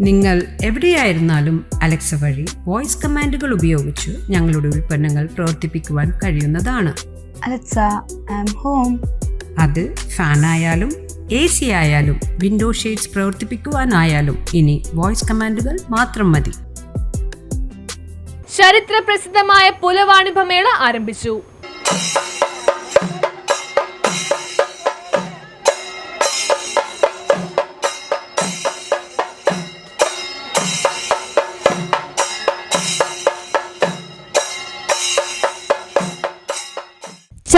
നിങ്ങൾ എവിടെയായിരുന്നാലും അലക്സ വഴി വോയിസ് കമാൻഡുകൾ ഉപയോഗിച്ച് ഞങ്ങളുടെ ഉൽപ്പന്നങ്ങൾ പ്രവർത്തിപ്പിക്കുവാൻ കഴിയുന്നതാണ്. Alexa I am home. അത് ഫാനായാലും എ സി ആയാലും വിൻഡോ ഷെയ്ഡ്സ് പ്രവർത്തിപ്പിക്കുവാനായാലും ഇനി വോയിസ് കമാൻഡുകൾ മാത്രം മതി. ചരിത്ര പ്രസിദ്ധമായ പുലവാണിഭമേള ആരംഭിച്ചു.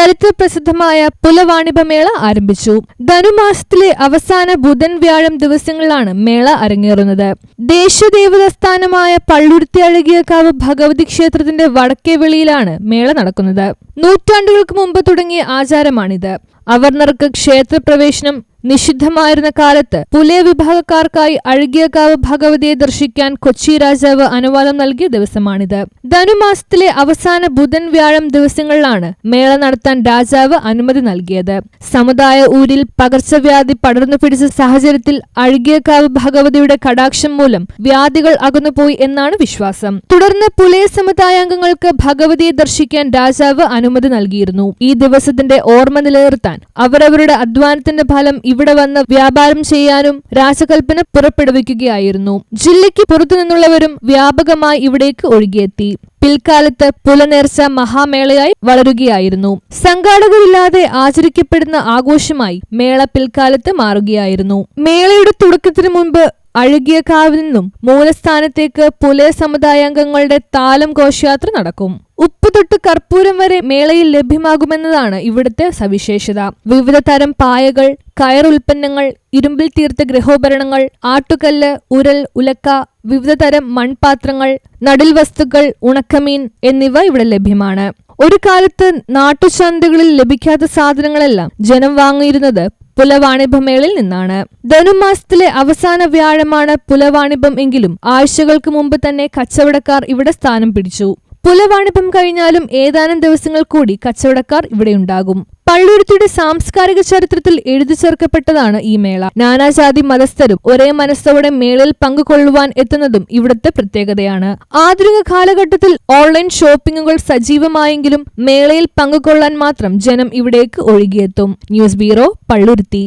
ചരിത്രപ്രസിദ്ധമായ പുലവാണിഭമേള ആരംഭിച്ചു. ധനുമാസത്തിലെ അവസാന ബുധൻ വ്യാഴം ദിവസങ്ങളിലാണ് മേള അരങ്ങേറുന്നത്. ദേശദേവത സ്ഥാനമായ പള്ളുരുത്തി അഴകിയക്കാവ് ഭഗവതി ക്ഷേത്രത്തിന്റെ വടക്കേ വെളിയിലാണ് മേള നടക്കുന്നത്. നൂറ്റാണ്ടുകൾക്ക് മുമ്പ് തുടങ്ങിയ ആചാരമാണിത്. അവർണർക്ക് ക്ഷേത്രപ്രവേശനം നിഷിദ്ധമായിരുന്ന കാലത്ത് പുലയ വിഭാഗക്കാർക്കായി അഴുകിയകാവ് ഭഗവതിയെ ദർശിക്കാൻ കൊച്ചി രാജാവ് അനുവാദം നൽകിയ ദിവസമാണിത്. ധനുമാസത്തിലെ അവസാന ബുധൻ വ്യാഴം ദിവസങ്ങളിലാണ് മേള നടത്താൻ രാജാവ് അനുമതി നൽകിയത്. സമുദായ ഊരിൽ പകർച്ചവ്യാധി പടർന്നു പിടിച്ച സാഹചര്യത്തിൽ അഴുകിയകാവ് ഭഗവതിയുടെ കടാക്ഷം മൂലം വ്യാധികൾ അകന്നുപോയി എന്നാണ് വിശ്വാസം. തുടർന്ന് പുലയ സമുദായാംഗങ്ങൾക്ക് ഭഗവതിയെ ദർശിക്കാൻ രാജാവ് അനുമതി നൽകിയിരുന്നു. ഈ ദിവസത്തിന്റെ ഓർമ്മ നിലനിർത്താൻ അവരവരുടെ അധ്വാനത്തിന്റെ ഫലം ഇവിടെ വന്ന് വ്യാപാരം ചെയ്യാനും രാസകൽപ്പന പുറപ്പെടുവിക്കുകയായിരുന്നു. ജില്ലയ്ക്ക് പുറത്തുനിന്നുള്ളവരും വ്യാപകമായി ഇവിടേക്ക് ഒഴുകിയെത്തി. പിൽക്കാലത്ത് പുലനേർച്ച മഹാമേളയായി വളരുകയായിരുന്നു. സംഘാടകരില്ലാതെ ആചരിക്കപ്പെടുന്ന ആഘോഷമായി മേള പിൽക്കാലത്ത് മാറുകയായിരുന്നു. മേളയുടെ തുടക്കത്തിന് മുൻപ് അഴുകിയ കാവിൽ നിന്നും മൂലസ്ഥാനത്തേക്ക് പുലയ സമുദായാംഗങ്ങളുടെ താലം ഘോഷയാത്ര നടക്കും. തൊട്ട് കർപ്പൂരം വരെ മേളയിൽ ലഭ്യമാകുമെന്നതാണ് ഇവിടുത്തെ സവിശേഷത. വിവിധ തരം പായകൾ കയർ ഉൽപ്പന്നങ്ങൾ ഇരുമ്പിൽ തീർത്ത ഗൃഹോപകരണങ്ങൾ ആട്ടുകല്ല് ഉരൽ ഉലക്ക വിവിധ തരം മൺപാത്രങ്ങൾ നടിൽ വസ്തുക്കൾ ഉണക്കമീൻ എന്നിവ ഇവിടെ ലഭ്യമാണ്. ഒരു കാലത്ത് നാട്ടുചന്തകളിൽ ലഭിക്കാത്ത സാധനങ്ങളെല്ലാം ജനം വാങ്ങിയിരുന്നത് പുലവാണിഭമേളിൽ നിന്നാണ്. ധനുമാസത്തിലെ അവസാന വ്യാഴമാണ് പുലവാണിഭം എങ്കിലും ആഴ്ചകൾക്ക് മുമ്പ് തന്നെ കച്ചവടക്കാർ ഇവിടെ സ്ഥാനം പിടിച്ചു. പുലവാണിഭം കഴിഞ്ഞാലും ഏതാനും ദിവസങ്ങൾ കൂടി കച്ചവടക്കാർ ഇവിടെയുണ്ടാകും പള്ളുരുത്തിയുടെ സാംസ്കാരിക ചരിത്രത്തിൽ എഴുതി ചേർക്കപ്പെട്ടതാണ് ഈ മേള. നാനാജാതി മതസ്ഥരും ഒരേ മനസ്സോടെ മേളയിൽ പങ്കുകൊള്ളുവാൻ എത്തുന്നതും ഇവിടുത്തെ പ്രത്യേകതയാണ്. ആധുനിക കാലഘട്ടത്തിൽ ഓൺലൈൻ ഷോപ്പിംഗുകൾ സജീവമായെങ്കിലും മേളയിൽ പങ്കുകൊള്ളാൻ മാത്രം ജനം ഇവിടേക്ക് ഒഴുകിയെത്തും. News bureau Palluruthy.